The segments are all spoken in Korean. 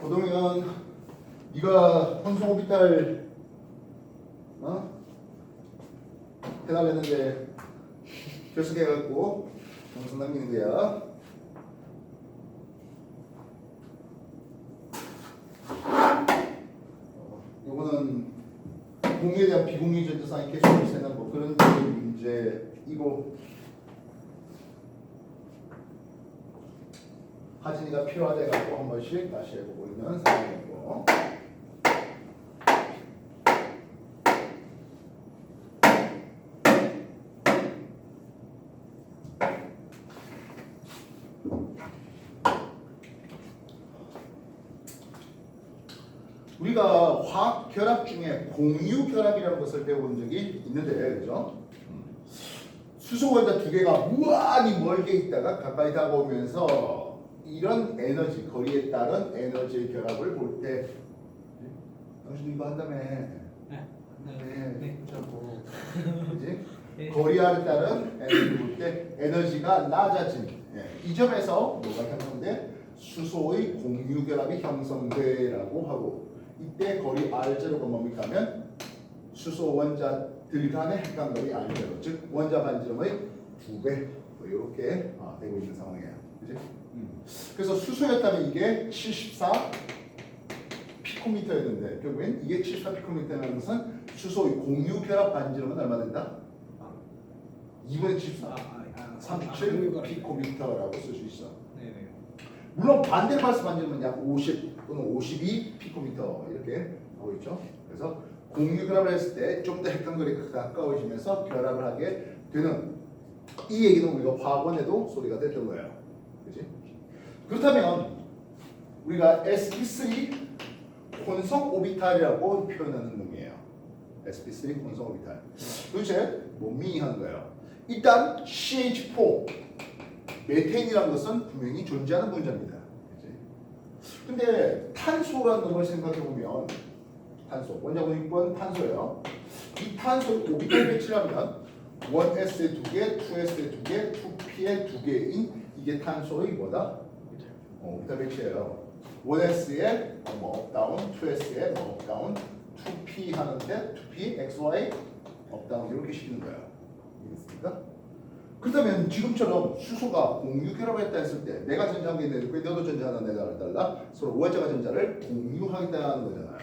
고동현 네가 황송 오비탈 어? 해달랬는데 결석해갖고 영상 남기는 거야. 어, 요거는 공에 대한 비공유 전자상의 세는 뭐 그런 문제이고 하진이가 필요하다 갖고 한 번씩 다시 해보고 있는 상황이고 우리가 화학 결합 중에 공유 결합이라는 것을 배워본 적이 있는데 그죠? 수소 원자 두 개가 무한히 멀게 있다가 가까이 다가오면서 이런 에너지 거리에 따른 에너지 결합을 볼 때 당신 이거 한다며 네, 네. 자고 그지? 네. 거리에 따른 에너지를 볼때 에너지가 낮아진 예, 이 점에서 뭐가 형성돼? 수소의 공유 결합이 형성돼라고 하고 이때 거리 R0가 뭡니까 하면 수소 원자들 간의 핵간거리 R0 즉 원자 반지름의 두배 뭐 이렇게 아, 되고 있는 상황이에요 그지? 음. 그래서 수소였다면 이게 74 피코미터였는데 결국엔 이게 74 피코미터라는 것은 수소의 공유 결합 반지름은 얼마 된다? 2분의 74 37 피코미터라고 쓸 수 있어 네네. 물론 반대로 말씀하시면 약50 또는 52 피코미터 이렇게 하고 있죠. 그래서 공유 결합을 했을 때 좀 더 핵간거리가 가까워지면서 결합을 하게 되는 이 얘기는 우리가 화학원에도 소리가 됐던 거예요. 그지? 그렇다면 우리가 sp3 혼성 오비탈이라고 표현하는 놈이에요. sp3 혼성 오비탈. 도대체 뭐 미하는 거예요? 일단 CH4 메테인이라는 것은 분명히 존재하는 분자입니다. 근데 탄소라는 걸 생각해 보면 탄소 원자분 6번 탄소예요. 이 탄소 오비탈 배치라면 1s에 두 개, 2s에 두 개, 2p에 두 개인 이게 탄소의 뭐다? 어, 오비탈 배치예요. 1s에 뭐 업다운, 2s에 뭐 업다운, 2p 하는데 2p, xy 업다운 이렇게 시키는 거예요. 이해됐습니까? 그렇다면 지금처럼 수소가 공유 결합했다 했을 때 내가 전자한 게 있는데 왜 너도 전자 하나 내가 달라 서로 원자가 전자를 공유하겠다는 거잖아요.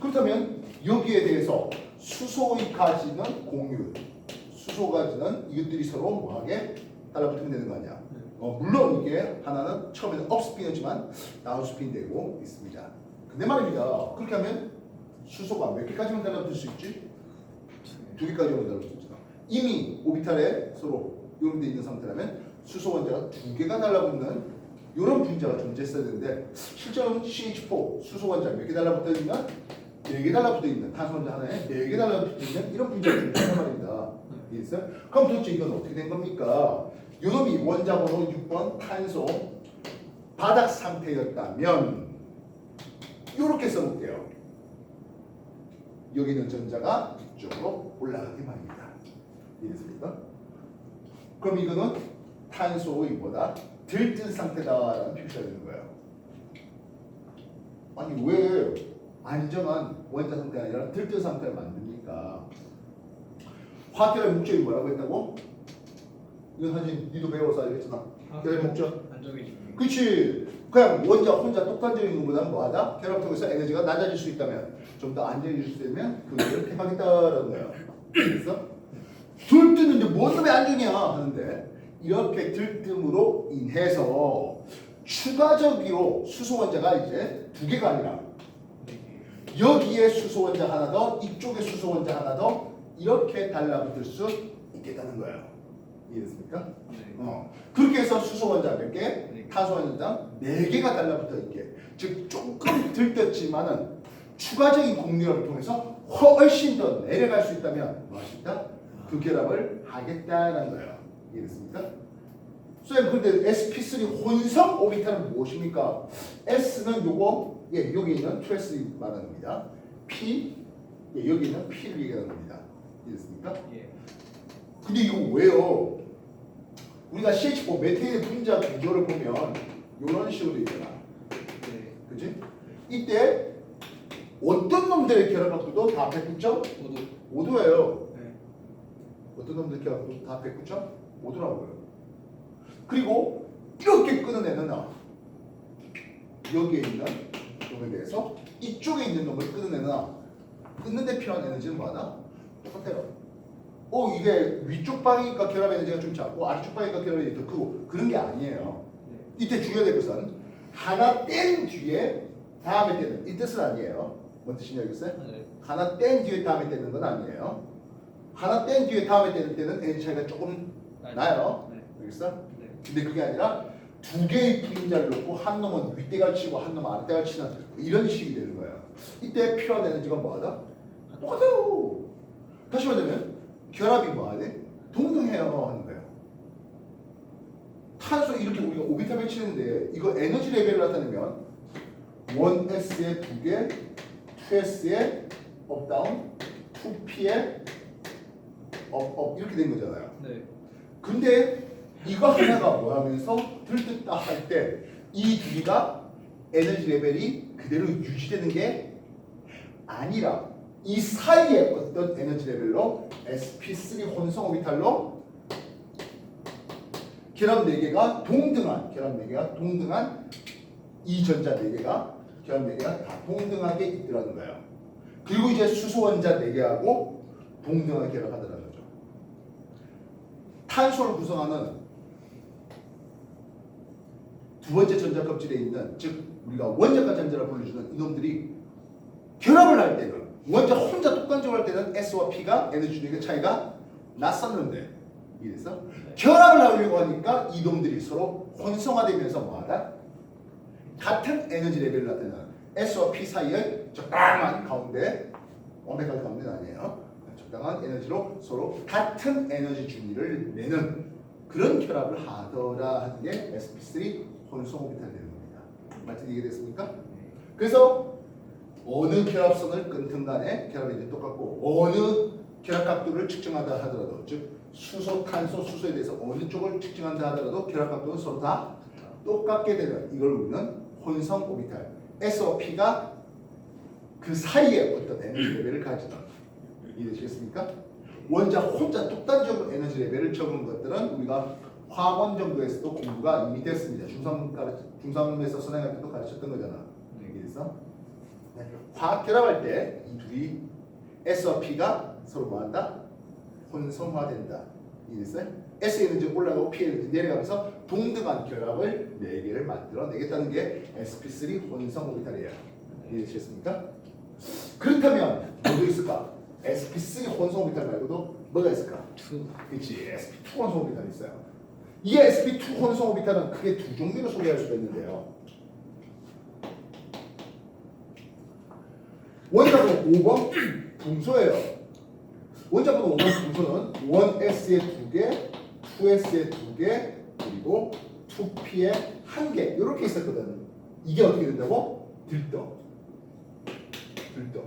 그렇다면 여기에 대해서 수소의 가지는 공유, 수소 가지는 이것들이 서로 뭐하게 달라붙으면 되는 거 아니야? 어, 물론 이게 하나는 처음에는 업스핀이었지만 다운스핀 되고 있습니다. 근데 말입니다. 그렇게 하면 수소가 몇 개까지만 달라붙을 수 있지? 두 개까지만 달라붙을 수 있잖아. 이미 오비탈에 서로 이런 데 있는 상태라면 수소 원자가 두 개가 달라붙는 이런 분자가 존재했어야 되는데 실제로는 CH4 수소 원자 몇 개 달라붙어 있는 네개 달라붙어 있는 탄소 원자 하나에 네 개 달라붙어 있는 이런 분자가 존재한 말입니다. 이해했어요? 그럼 도대체 이건 어떻게 된 겁니까? 요놈이 원자 번호 6번 탄소 바닥 상태였다면 이렇게 써볼게요. 여기 있는 전자가 이쪽으로 올라가게 말입니다. 이해됐습니까? 그럼 이거는 탄소의 뭐다? 들뜬 상태다라는 표시가 되는 거예요. 아니 왜 안정한 원자 상태가 아니라 들뜬 상태를 만듭니까? 화학결의 목적이 뭐라고 했다고? 이건 사실 니도 배워서 알겠잖아. 결의 목적. 안정해지는. 그렇지. 그냥 원자 혼자 똑같은 것보다는 뭐하다? 결합 통해서 에너지가 낮아질 수 있다면 좀 더 안정해질 수 있다면 그거를 해하겠다라는 거예요. 그래서 들뜨는데 뭔 놈의 안정이야 하는데 이렇게 들뜸으로 인해서 추가적으로 수소 원자가 이제 두 개가 아니라 여기에 수소 원자 하나 더 이쪽에 수소 원자 하나 더 이렇게 달라붙을 수 있겠다는 거예요. 이해됐습니까? 네. 어. 그렇게 해서 수소 원자 몇 개, 네. 탄소 원자당 네 개가 달라붙어 있게. 즉 조금 들떴지만은 추가적인 공유를 통해서 훨씬 더 내려갈 수 있다면 뭐 하십니까? 그 결합을 하겠다는 거예요. 이해됐습니까? 쌤, 근데 sp3 혼성 오비탈은 무엇입니까? s는 요거, 예, 여기 있는 2s 말하는 겁니다. p, 예, 여기 있는 p를 얘기하는 겁니다. 이해됐습니까? 예. 근데 이거 왜요? 우리가 CH4 메테인의 분자 구조를 보면 이런 식으로 있잖아. 네. 그지? 이때 어떤 놈들의 결합 각도도 다 109점? 모두 5도예요. 네. 어떤 놈들 결합 각도 다 109점? 5도라고요. 그리고 이렇게 끊어내는 나 여기에 있는 놈에 대해서 이쪽에 있는 놈을 끊어내는 나 끊는데 필요한 에너지는 뭐하나? 똑같아요. 어 이게 위쪽 방이니까 결합 에너지가 좀 작고 아래쪽 방이니까 결합 에너지가 더 크고 그런 게 아니에요. 네. 이때 중요한 것은 하나 뗀 뒤에 다음에 떼는 이 뜻은 아니에요. 뭔 뜻인지 알겠어요? 네. 하나 뗀 뒤에 다음에 떼는 건 아니에요. 하나 뗀 뒤에 다음에 떼는 때는 에너지 차이가 조금 나요. 네. 알겠어? 네. 근데 그게 아니라 두 개의 분자를 놓고 한 놈은 윗대가 치고 한 놈은 아랫대가 치는 이런 식이 되는 거예요. 이때 필요한 에너지가 뭐하다? 똑같아요. 다시 말하면 결합이 뭐하지? 동등해요 하는 거예요. 탄소 이렇게 우리가 오비탈 배치했는데 이거 에너지 레벨을 나타내면 1S에 두 개, 2S에 업다운, 2P에 업업 이렇게 된 거잖아요. 네. 근데 이거 하나가 뭐 하면서 들뜬다 할 때이두 개가 에너지 레벨이 그대로 유지되는 게 아니라 이 사이에 어떤 에너지 레벨로 sp3 혼성 오비탈로 결합 4개가 동등한 결합 4개가 동등한 이 전자 4개가 결합 4개가 다 동등하게 있더라는 거예요. 그리고 이제 수소 원자 4개하고 동등하게 결합하더라는 거죠. 탄소를 구성하는 두 번째 전자 껍질에 있는 즉 우리가 원자가 전자를 불러주는 이놈들이 결합을 할 때는 원자 혼자 독단적으로 할 때는 S와 P가 에너지 중의 차이가 났었는데 이래서 결합을 하려고 하니까 이놈들이 서로 혼성화되면서 뭐하다? 같은 에너지 레벨을 나타내는 S와 P 사이의 적당한 가운데 완벽한 가운데는 아니에요. 적당한 에너지로 서로 같은 에너지 준위를 내는 그런 결합을 하더라 하는 게 sp3 혼성 오비탈 되는 겁니다. 말씀 이해됐습니까? 그래서 어느 결합선을 끊든 간에 결합이 이제 똑같고 어느 결합 각도를 측정하다 하더라도 즉 수소, 탄소, 수소에 대해서 어느 쪽을 측정한다 하더라도 결합 각도는 서로 다 똑같게 되는 이걸 우리는 혼성 오비탈 SOP가 그 사이에 어떤 에너지 레벨을 가지는 이해되시겠습니까? 원자 혼자 독단적으로 에너지 레벨을 적은 것들은 우리가 화원 정도에서도 공부가 이미 됐습니다. 중삼 가르 중삼에서 선행할 때도 가르쳤던 거잖아. 여기에서 네. 화학 결합할 때 이 둘이 S와 P가 서로 뭐한다? 혼성화된다. 이해됐어요? S 에너지 올라가고 P 에너지 내려가면서 동등한 결합을 네 개를 만들어 내겠다는 게 sp3 혼성 오비탈이에요. 이해되시겠습니까? 그렇다면 뭐도 있을까? sp3 혼성 오비탈 말고도 뭐가 있을까? 투. 그렇지 sp2 혼성 오비탈이 있어요. 이 sp2 혼성 오비탈은 크게 두 종류로 소개할 수가 있는데요. 원자번호 5번 분소예요. 원자번호 5번 분소는 1s에 두 개, 2s에 두 개, 그리고 2p에 한 개. 이렇게 있었거든. 이게 어떻게 된다고? 들떠. 들떠.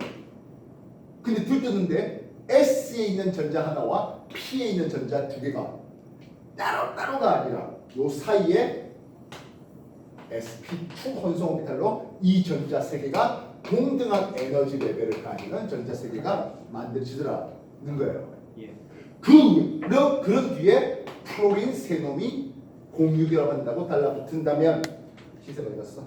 근데 들뜨는데 S에 있는 전자 하나와 P에 있는 전자 두 개가 따로 따로가 아니라 요 사이에 sp2 혼성 오비탈로 이 전자 세 개가 동등한 에너지 레벨을 가지는 전자 세 개가 만들어지더라는 거예요. 예. 그 그런, 그런 뒤에 프로린 세 놈이 공유 결합 한다고 달라붙은다면 시세가 어디 갔어?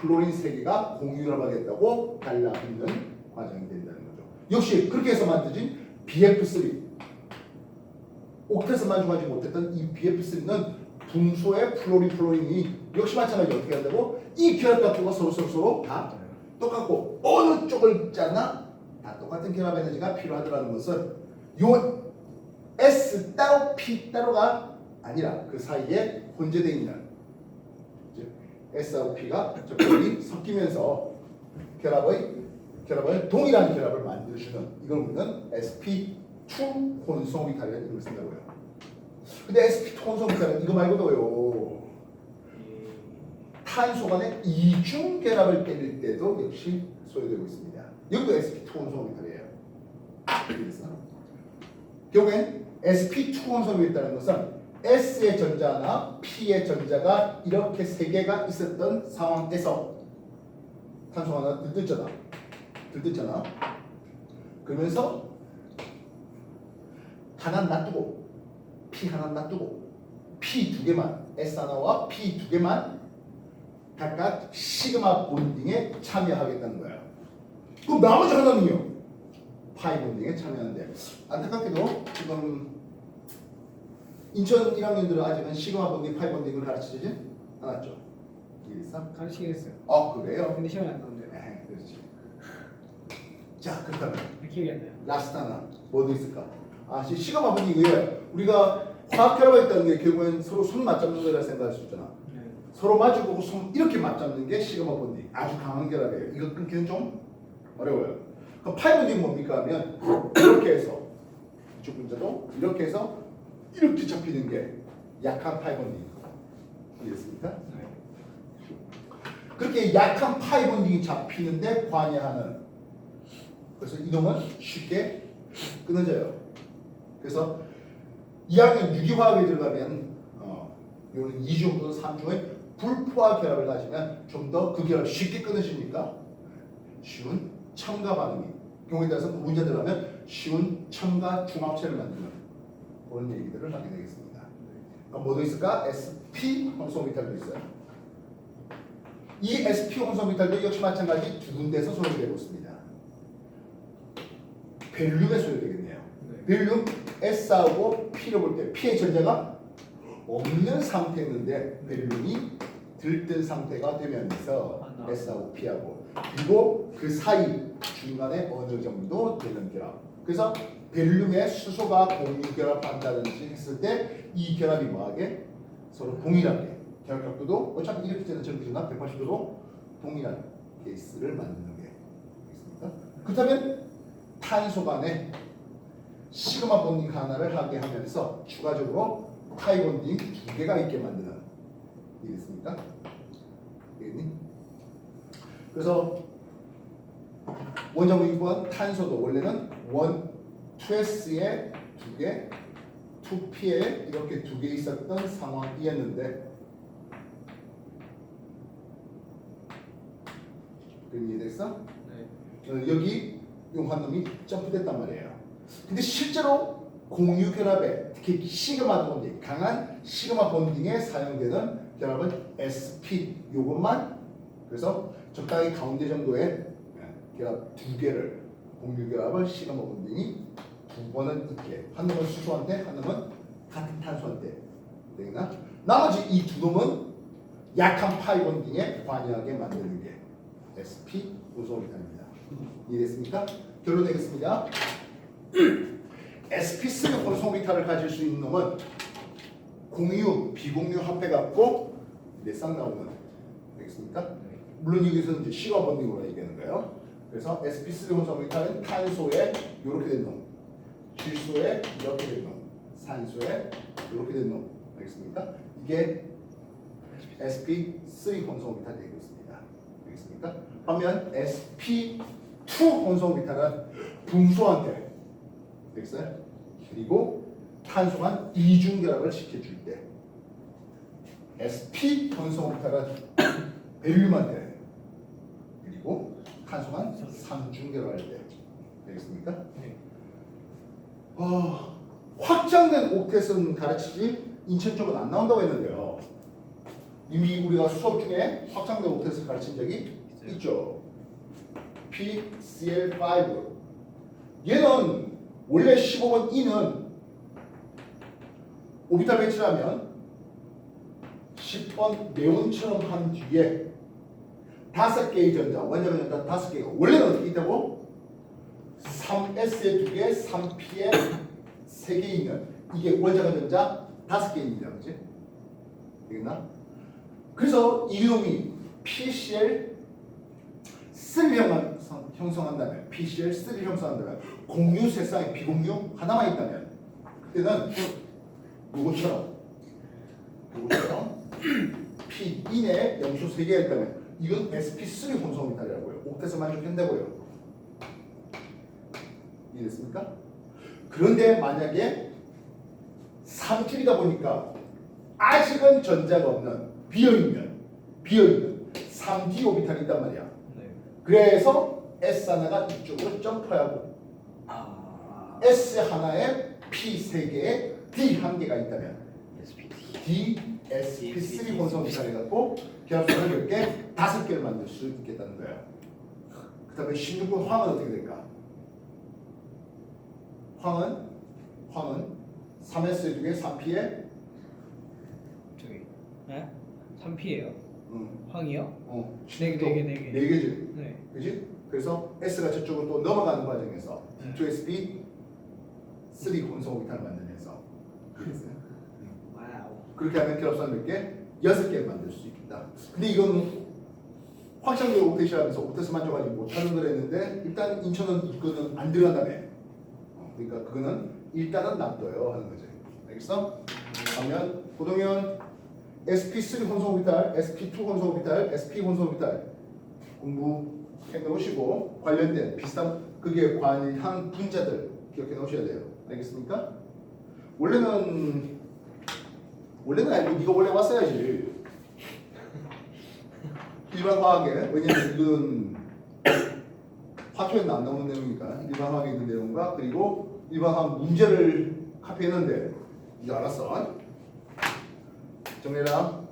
플로린 세 개가 공유 결합하겠다고 달라붙는 과정이 된다는 거죠. 역시 그렇게 해서 만들어진 BF3 옥텟에서 만족하지 못했던 이 BF3는 분소의 플로린 플로린이 역시 마찬가지 어떻게 한다고 이 결합 각도가 서로 서로 서로 다 똑같고 어느 쪽을 짜나 다 똑같은 결합 에너지가 필요하더라는 것은 요 S 따로 P 따로가 아니라 그 사이에 혼재되어 있는 즉 S하고 P가 적절히 섞이면서 결합의 결합을 동일한 결합을 만들어주는 이걸 우리는 sp2 혼성 오비탈이라는 이름을 쓴다고요. 근데 sp2 혼성 오비탈은 이거 말고도요. 예. 탄소 간의 이중 결합을 때릴 때도 역시 소요되고 있습니다. 여기도 sp2 혼성 오비탈이에요. 그래서 결국엔 sp2 혼성이 있다는 것은 S의 전자나 P의 전자가 이렇게 세 개가 있었던 상황에서 탄소 하나 들떴잖아. 들떴잖아. 그러면서 하나 놔두고 P 하나 놔두고 P 두 개만 S 하나와 P 두 개만 각각 시그마 본딩에 참여하겠다는 거야. 그럼 나머지 하나는요? 파이 본딩에 참여하는데 안타깝게도 지금 인천 1학년들은 아직은 시그마 본딩, 파이 본딩을 가르치지 않았죠. 이해했어? 가르치긴 했어요. 어 그래요? 근데 시간이 안 나오는데 네, 그렇지. 자 그렇다면 기억이 안 나요. 라스트 하나 뭐도 있을까? 아 시- 시그마 본딩 이거예요. 우리가 화학 결합이 있다는 게 결국엔 서로 손 맞잡는 거라 생각할 수 있잖아. 네. 서로 마주보고 손 이렇게 맞잡는 게 시그마 본딩 아주 강한 결합이에요 이거 끊기는 좀 어려워요 그럼 파이 본딩 뭡니까 하면 이렇게 해서 이쪽 문자도 이렇게 해서 이렇게 잡히는 게 약한 파이 본딩 이해됐습니까? 네. 그렇게 약한 파이 본딩이 잡히는데 관여하는 그래서 이놈은 쉽게 끊어져요 그래서 2학년 유기화학에 들어가면 어, 요는 2중 또는 3중의 불포화 결합을 가지면 좀 더 그 결합 쉽게 끊어집니까? 쉬운 첨가 반응이 경우에 따라서 문제 들어가면 쉬운 첨가 중합체를 만드는 그런 얘기들을 하게 되겠습니다. 그럼 뭐도 있을까? SP 혼소미탈도 있어요. 이 SP 혼소미탈도 역시 마찬가지 두 군데에서 소요되고 있습니다. 벨륨에 소요되겠네요. 네. 벨륨 S하고 P를 볼때 P의 전자가 없는 상태였는데 벨륨이 들뜬 상태가 되면서 아, 나. S하고 P하고 그리고 그 사이 중간에 어느 정도 되는 결합 그래서 벨륨의 수소가 공유 결합한다든지 했을 때 이 결합이 뭐하게 서로 동일하게 결합 각도도 어차피 이렇게 되는 저렇게 되나 180도로 동일한 케이스를 만드는 게 있습니까? 그렇다면 탄소 간에 시그마 본딩 하나를 하게 하면서 추가적으로 파이 본딩 두 개가 있게 만드는 이겠습니까? 이겠니? 그래서 원자무 2번 탄소도 원래는 원 2S에 두 개, 2P에 이렇게 두 개 있었던 상황이었는데 이해됐어? 네. 어, 여기 용한 놈이 점프됐단 말이에요. 근데 실제로 공유 결합에 특히 시그마 본딩, 강한 시그마 본딩에 사용되는 결합은 SP 요것만 그래서 적당히 가운데 정도의 예, 결합 두 개를 공유 결합을 시그마 본딩이 두 번은 있게 한 놈은 수소한테 한 놈은 같은 탄소한테 되나? 나머지 이 두 놈은 약한 파이 본딩에 관여하게 만드는 게 SP 우소미탄입니다. 이해됐습니까? 결론 내겠습니다. SP3 혼소미탄을 가질 수 있는 놈은 공유, 비공유 합해 갖고 내쌍 나오는 되겠습니까? 물론 여기서는 이제 시가 본딩으로 얘기하는 거예요. 그래서 SP3 혼소미탄은 탄소에 이렇게 된 놈, 질소에 이렇게 된 놈, 산소에 이렇게 된 놈. 알겠습니까? 이게 SP3 혼소미탄 되고 있습니다. 알겠습니까? 반면 SP2 혼소미탄은 분소한테 되겠어요? 그리고 탄소간 이중 결합을 시켜줄 때 SP 혼소미탄은 벨륨한테 그리고 탄소간 삼중 결합할 때 되겠습니까? 네. 어, 확장된 옥텟은 가르치지 인천 쪽은 안 나온다고 했는데요. 이미 우리가 수업 중에 확장된 옥텟을 가르친 적이 있죠. PCl5 얘는 원래 15번 E는 오비탈 배치라면 10번 네온처럼 한 뒤에 다섯 개의 전자, 원자의 전자 다섯 개가 원래는 어떻게 있다고? 3S에 두 개, 3P에 세 개 있는 이게 원자의 전자 다섯 개 있는 거지? 되겠나? 그래서 이놈이 PCl 3를 형성한다면 PCl 3를 형성한다면 공유 세상에 비공유 하나만 있다면 그때는 요것처럼 요것처럼 P 인에 영수 3개가 있다면 이건 sp3 혼성미탈이라고요. 옥텟을 만족한다고요. 이해됐습니까? 그런데 만약에 3줄이다 보니까 아직은 전자가 없는 비어있는 비어있는 3d 오비탈이 있단 말이야. 네. 그래서 S 하나가 이쪽으로 점프하고 아 S 하나에 P 세 개에 D 한 개가 있다면 D, S, P3 혼성 이상해 갖고 결합선을 몇 개? 다섯 개를 만들 수 있겠다는 거예요. 그다음에 16번 황은 어떻게 될까? 황은 황은 3S 중에 3P에 저기 네? 3P예요. 응, 황이요? 어, 네 개, 네 개, 네 개. 네 개지, 네. 그지? 그래서 S가 저쪽으로 또 넘어가는 과정에서 네. 2SP 3 혼성 오비탈을 만들면서 이해했어요? 그렇게 하면 결합선 몇 개? 여섯 개를 만들 수 있다. 근데 이건 확장력 옥테이션 하면서 옥테스 만족하지 못하는 거랬는데 일단 인천은 이거는 안 들어간다며. 어, 그러니까 그거는 일단은 놔둬요 하는 거죠. 알겠어? 그러면 고동현 SP3 혼성 오비탈, SP2 혼성 오비탈, SP 혼성 오비탈 공부 해 놓으시고 관련된 비슷한 그게 관한 분자들 기억해 놓으셔야 돼요. 알겠습니까? 원래는 원래는 아니고 네가 원래 왔어야지. 일반 화학에 왜냐면 이건 화초에는 안 나오는 내용이니까 일반 화학에 있는 내용과 그리고 일반 화학 문제를 카피했는데 이거 알았어? 정리해라.